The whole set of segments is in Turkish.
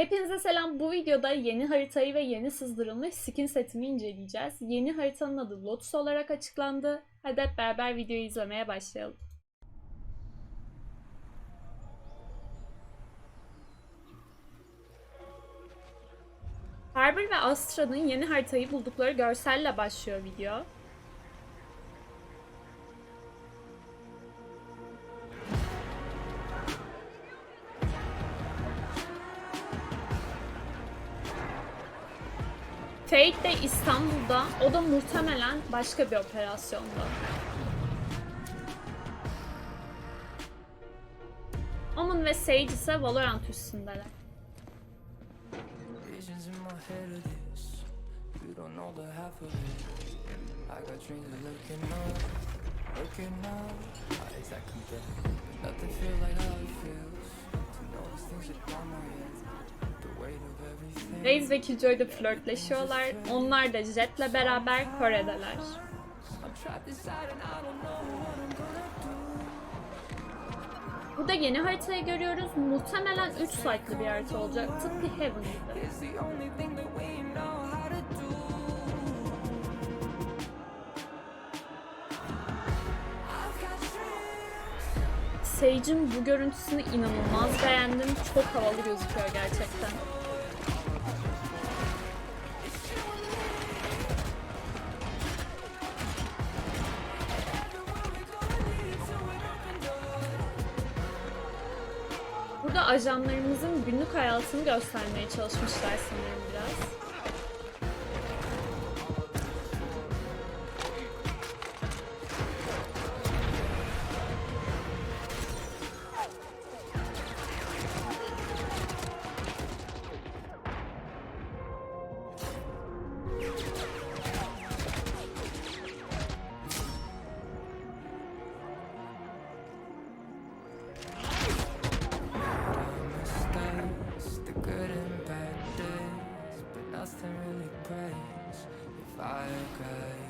Hepinize selam. Bu videoda yeni haritayı ve yeni sızdırılmış skin setini inceleyeceğiz. Yeni haritanın adı Lotus olarak açıklandı. Hadi hep beraber videoyu izlemeye başlayalım. Harbor ve Astra'nın yeni haritayı buldukları görselle başlıyor video. Fate de İstanbul'da, o da muhtemelen başka bir operasyonda. Omen ve Sage ise Valorant üstündeler. Reis ve Killjoy da flörtleşiyorlar. Onlar da Jet'le beraber Kore'deler. Burada yeni haritayı görüyoruz. Muhtemelen 3 site'lı bir harita olacak. Tıpkı Heaven gibi. Sage'in bu görüntüsünü inanılmaz beğendim. Çok havalı gözüküyor gerçekten. Burada ajanlarımızın günlük hayatını göstermeye çalışmışlar sanırım biraz.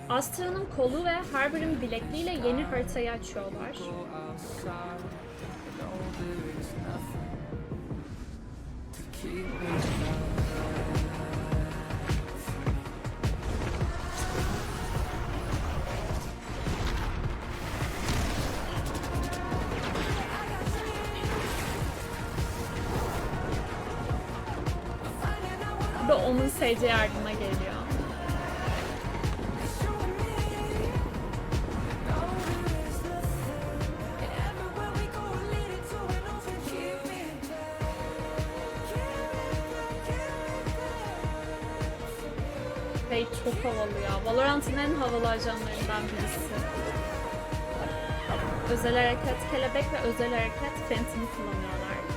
Astra'nın kolu ve Harbor'ın bilekliğiyle yeni haritayı açıyorlar. Go outside, I know there Sage çok havalı ya. Valorant'ın en havalı ajanlarından birisi. Özel hareket kelebek ve özel hareket Phantom'ı kullanıyorlar.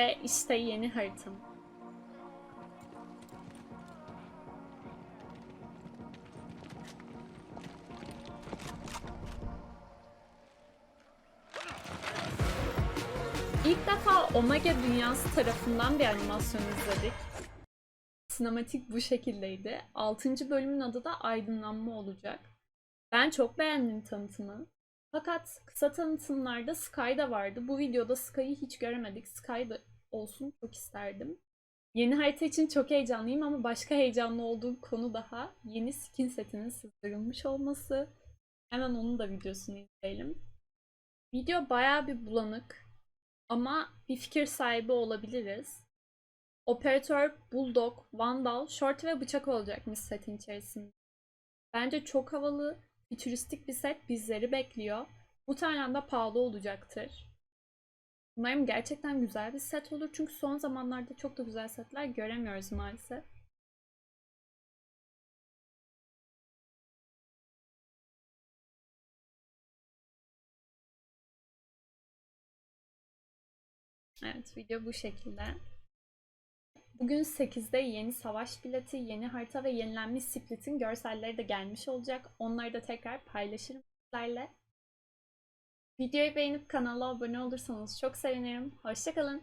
Ve işte yeni haritam. İlk defa Omega Dünyası tarafından bir animasyon izledik. Sinematik bu şekildeydi. 6. bölümün adı da Aydınlanma olacak. Ben çok beğendim tanıtımı. Fakat kısa tanıtımlarda Sky da vardı. Bu videoda Sky'ı hiç göremedik. Sky da olsun çok isterdim. Yeni harita için çok heyecanlıyım ama başka heyecanlı olduğum konu daha yeni skin setinin sızdırılmış olması. Hemen onun da videosunu izleyelim. Video bayağı bir bulanık ama bir fikir sahibi olabiliriz. Operatör, Bulldog, Vandal, Short ve bıçak olacakmış setin içerisinde. Bence çok havalı, fütüristik bir set bizleri bekliyor. Muhtemelen de pahalı olacaktır. Umarım gerçekten güzel bir set olur çünkü son zamanlarda çok da güzel setler göremiyoruz maalesef. Evet video bu şekilde. Bugün 8'de yeni savaş bileti, yeni harita ve yenilenmiş split'in görselleri de gelmiş olacak. Onları da tekrar paylaşırım sizlerle. Videoyu beğenip kanala abone olursanız çok sevinirim. Hoşçakalın.